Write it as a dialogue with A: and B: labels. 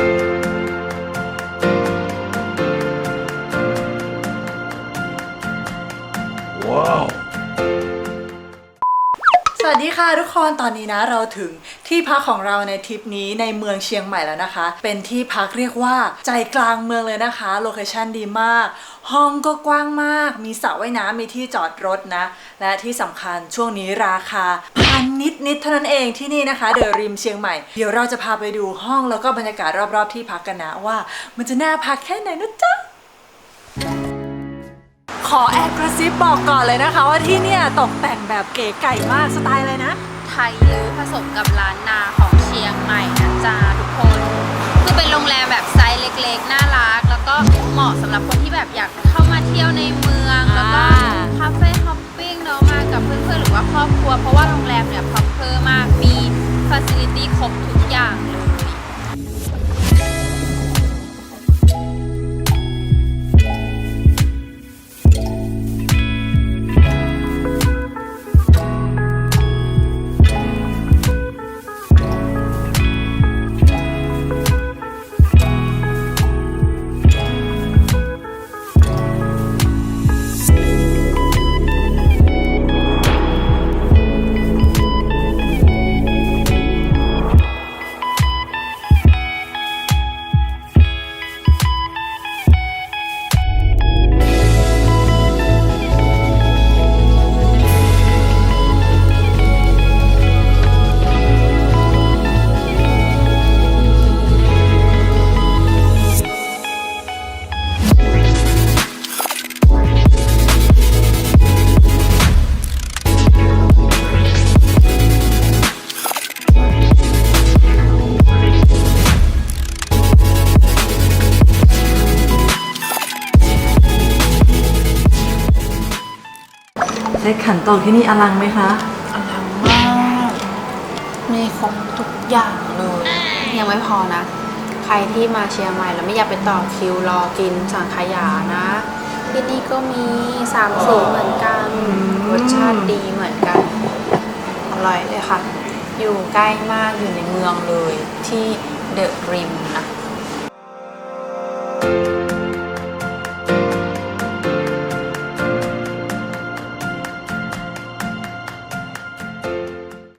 A: Thank you. สวัสดีค่ะทุกคนตอนนี้นะเราถึงที่พักของเราในทริปนี้ในเมืองเชียงใหม่แล้วนะคะ เป็นที่พักเรียกว่าใจกลางเมืองเลยนะคะโลเคชั่นดีมาก ห้องก็กว้างมาก มีสระว่ายน้ำมีที่จอดรถนะ และที่สำคัญช่วงนี้ราคาพันนิดนิดเท่านั้นเองที่นี่นะคะเดอริมเชียงใหม่เดี๋ยวเราจะพาไปดูห้องแล้วก็บรรยากาศรอบๆ ที่พักกันนะว่า มันจะน่าพักแค่ไหนนะจ๊ะ ขอแอบกระซิบบอกก่อนเลยนะคะว่าที่เนี่ยตกแต่งแบบเก๋ไก่มากสไตล์เลยนะ
B: ไทยลื้อผสมกับร้านนาของเชียงใหม่นะจ๊ะทุกคน คือเป็นโรงแรมแบบไซส์เล็กๆ น่ารัก แล้วก็เหมาะสำหรับคนที่แบบอยากเข้ามาเที่ยวในเมืองแล้วก็
A: อ่า
B: คาเฟ่ฮอปปิ้งเนาะมากับเพื่อนๆหรือว่าครอบครัว เพราะว่าโรงแรมเนี่ยพอเพอร์มากมีฟ a ซิลิตี้ครบทุก
A: เซ็ตขันโตกที่นี่อลังไหมคะ
B: อลังมาก มีครบทุกอย่างเลย ยังไม่พอนะ ใครที่มาเชียงใหม่แล้วไม่อยากไปต่อคิวรอกินสังขยานะ ที่นี่ก็มีสามสีเหมือนกันรสชาติดีเหมือนกัน อร่อยเลยค่ะ อยู่ใกล้มากอยู่ในเมืองเลยที่เดอะริมนะ